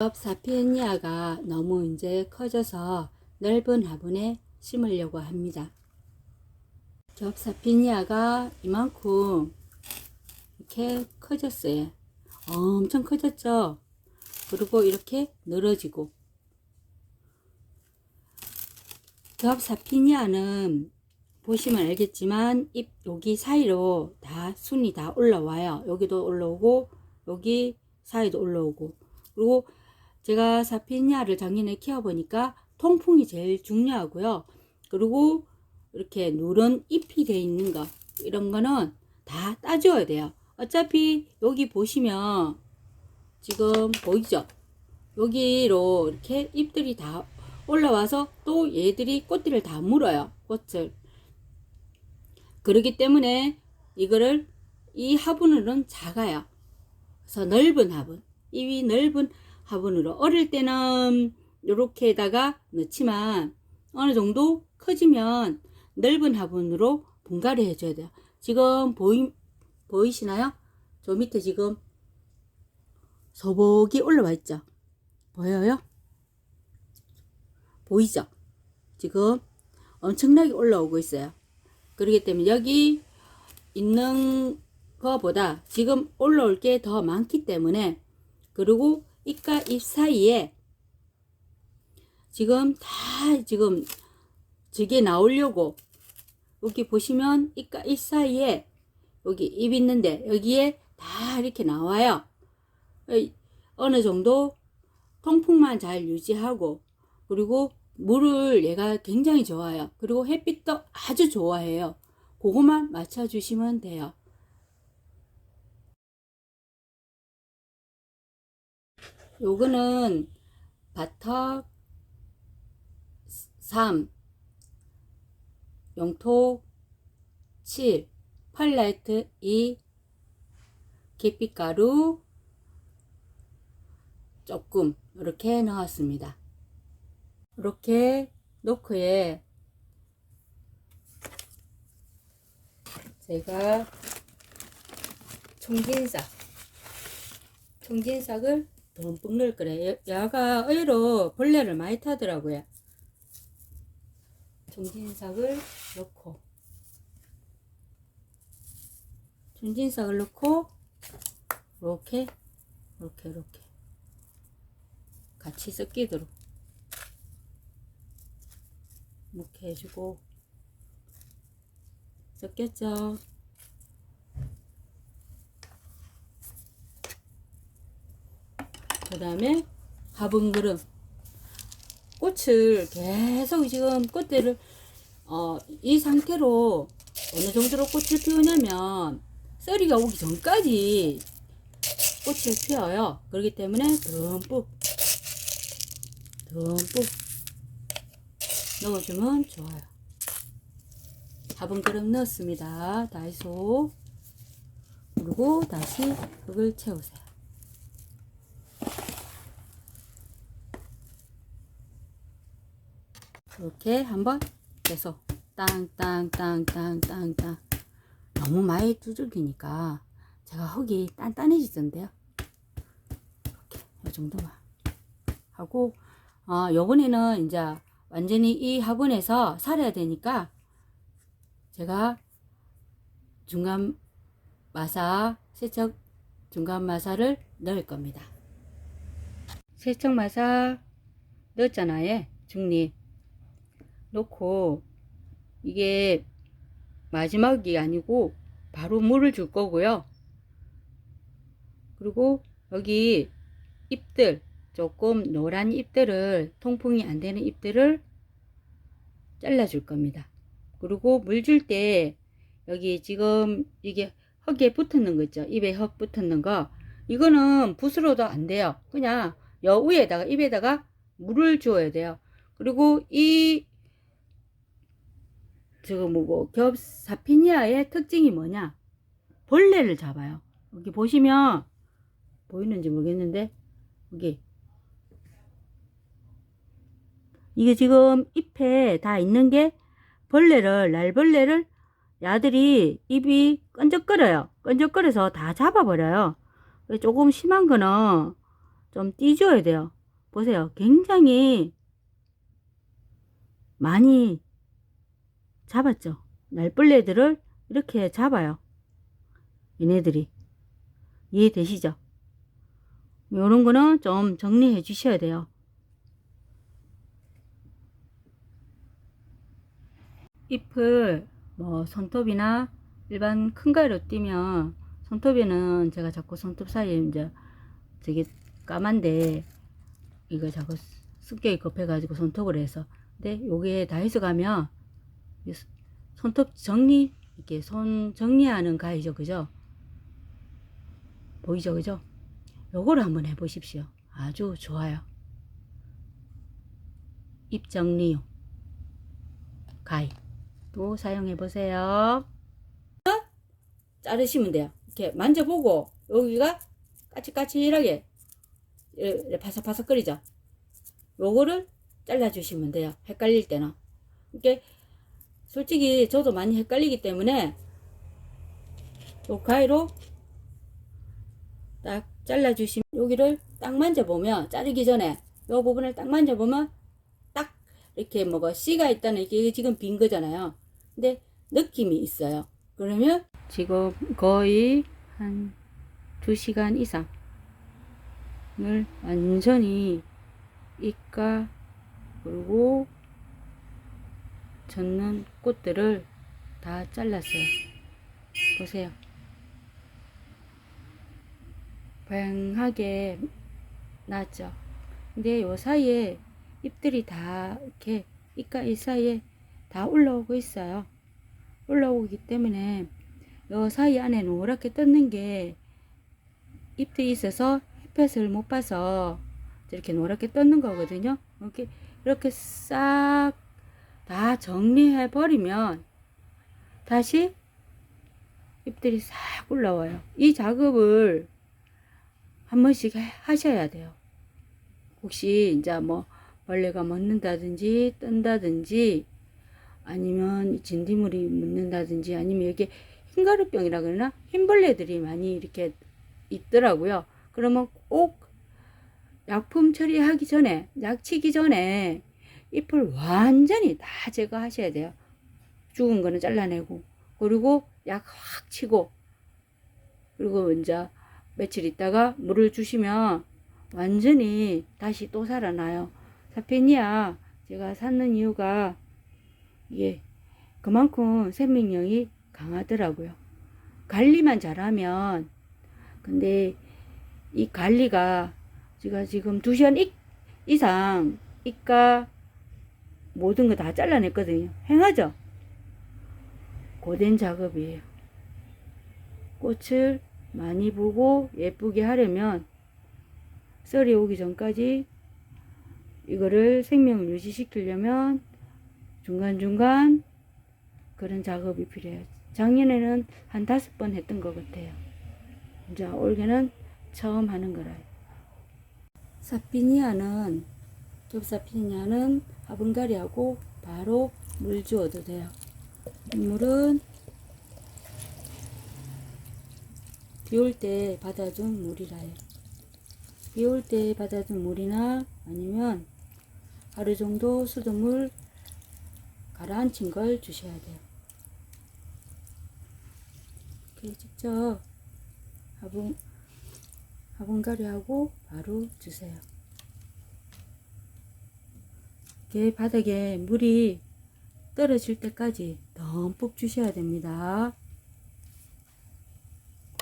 업 사피엔니아가 너무 이제 커져서 넓은 화분에 심으려고 합니다. 겹 사피니아가 이만큼 이렇게 커졌어요. 엄청 커졌죠? 그리고 이렇게 늘어지고 겹 사피니아는 보시면 알겠지만 잎 여기 사이로 다 순이 다 올라와요. 여기도 올라오고 여기 사이도 올라오고 그리고 제가 사피니아를 작년에 키워보니까 통풍이 제일 중요하고요. 그리고 이렇게 누런 잎이 돼 있는 거 이런 거는 다 따줘야 돼요. 어차피 여기 보시면 지금 보이죠? 여기로 이렇게 잎들이 다 올라와서 또 얘들이 꽃들을 다 물어요. 꽃을. 그렇기 때문에 이거를 이 화분으로는 작아요. 그래서 넓은 화분. 잎이 넓은 화분으로 어릴 때는 이렇게다가 넣지만 어느 정도 커지면 넓은 화분으로 분갈이 해줘야 돼요. 지금 보이, 보이시나요? 저 밑에 지금 소복이 올라와 있죠? 보여요? 보이죠? 지금 엄청나게 올라오고 있어요. 그렇기 때문에 여기 있는 거보다 지금 올라올 게 더 많기 때문에 그리고 잎과 잎 사이에 지금 다 지금 저게 나오려고 여기 보시면 잎과 잎 사이에 여기 잎 있는데 여기에 다 이렇게 나와요. 어느 정도 통풍만 잘 유지하고 그리고 물을 얘가 굉장히 좋아요. 그리고 햇빛도 아주 좋아해요. 그것만 맞춰주시면 돼요. 요거는 바턱 3 영토 7 펄라이트 2 계피가루 조금 이렇게 넣었습니다. 이렇게 놓고에 제가 총진싹 총진싹을 넣을 거래요. 야가 의외로 벌레를 많이 타더라고요. 총진싹을 넣고 총진싹을 넣고 이렇게 이렇게 이렇게 같이 섞이도록 이렇게 해주고 섞였죠? 그 다음에 화분 그릇 꽃을 계속 지금 꽃들을 어, 이 상태로 어느 정도로 꽃을 피우냐면 썰이가 오기 전까지 꽃을 피워요. 그렇기 때문에 듬뿍 듬뿍 넣어주면 좋아요. 화분 그릇 넣었습니다. 다이소 그리고 다시 흙을 채우세요. 이렇게 한번 계속 땅땅땅땅땅땅 너무 많이 두들기니까 제가 흙이 단단해지던데요. 이렇게 이 정도만 하고 어, 요번에는 이제 완전히 이 화분에서 살아야 되니까 제가 중간 마사 세척 중간 마사를 넣을 겁니다. 세척 마사 넣었잖아요. 중립 넣고 이게 마지막이 아니고 바로 물을 줄 거고요. 그리고 여기 잎들 조금 노란 잎들을 통풍이 안 되는 잎들을 잘라 줄 겁니다. 그리고 물 줄 때 여기 지금 이게 흙에 붙었는 거 있죠. 입에 흙 붙었는 거 이거는 붓으로도 안 돼요. 그냥 여 위에다가 입에다가 물을 주어야 돼요. 그리고 이 저거 뭐고 겹 사피니아의 특징이 뭐냐? 벌레를 잡아요. 여기 보시면 보이는지 모르겠는데 여기 이게 지금 잎에 다 있는 게 벌레를 날벌레를 야들이 입이 끈적거려요. 끈적거려서 다 잡아버려요. 조금 심한 거는 좀 띄줘야 돼요. 보세요. 굉장히 많이 잡았죠. 날벌레들을 이렇게 잡아요. 얘네들이. 이해되시죠? 요런 거는 좀 정리해 주셔야 돼요. 잎을 뭐 손톱이나 일반 큰 가위로 띄면 손톱에는 제가 자꾸 손톱 사이에 이제 되게 까만데 이거 자꾸 습격이 급해가지고 손톱을 해서 근데 요게 다 해서 가면 손톱 정리 이렇게 손 정리하는 가위죠. 그죠? 보이죠? 그죠? 요거를 한번 해보십시오. 아주 좋아요. 입 정리용 가위 또 사용해 보세요. 자르시면 돼요. 이렇게 만져보고 여기가 까칠까칠하게 이렇게 바삭바삭거리죠? 요거를 잘라주시면 돼요. 헷갈릴 때는. 이게 솔직히 저도 많이 헷갈리기 때문에 요 가위로 딱 잘라주시면 여기를 딱 만져보면 자르기 전에 요 부분을 딱 만져보면 딱 이렇게 뭐가 씨가 있다는 이게 지금 빈 거잖아요. 근데 느낌이 있어요. 그러면 지금 거의 한 2시간 이상을 완전히 입가 그리고 젖는 꽃들을 다 잘랐어요. 보세요. 뱅하게 났죠. 근데 요 사이에 잎들이 다 이렇게 잎과 잎 사이에 다 올라오고 있어요. 올라오기 때문에 요 사이 안에 노랗게 떴는 게 잎들이 있어서 햇볕을 못 봐서 이렇게 노랗게 떴는 거거든요. 이렇게 이렇게 싹 다 정리해 버리면 다시 잎들이 싹 올라와요. 이 작업을 한 번씩 해- 하셔야 돼요. 혹시 이제 뭐 벌레가 먹는다든지 뜬다든지 아니면 진딧물이 묻는다든지 아니면 여기 흰가루병이라 그러나 흰벌레들이 많이 이렇게 있더라고요. 그러면 꼭 약품 처리하기 전에 약치기 전에 잎을 완전히 다 제거하셔야 돼요. 죽은 거는 잘라내고 그리고 약 확 치고 그리고 이제 며칠 있다가 물을 주시면 완전히 다시 또 살아나요. 사페니아 제가 샀는 이유가 이게 그만큼 생명력이 강하더라고요. 관리만 잘하면 근데 이 관리가 제가 지금 2시간 이- 이상 이까 모든 거 다 잘라냈거든요. 행하죠? 고된 작업이에요. 꽃을 많이 보고 예쁘게 하려면 썰이 오기 전까지 이거를 생명을 유지시키려면 중간중간 그런 작업이 필요해요. 작년에는 한 다섯 번 했던 것 같아요. 이제 올해는 처음 하는 거라요. 사피니아는 겹사피니아는 화분갈이하고 바로 물 주어도 돼요. 물은 비 올 때 받아준 물이라요. 비 올 때 받아준 물이나 아니면 하루 정도 수돗물 가라앉힌 걸 주셔야 돼요. 이렇게 직접 화분 화분갈이하고 바로 주세요. 이렇게 바닥에 물이 떨어질 때까지 덤뿍 주셔야 됩니다.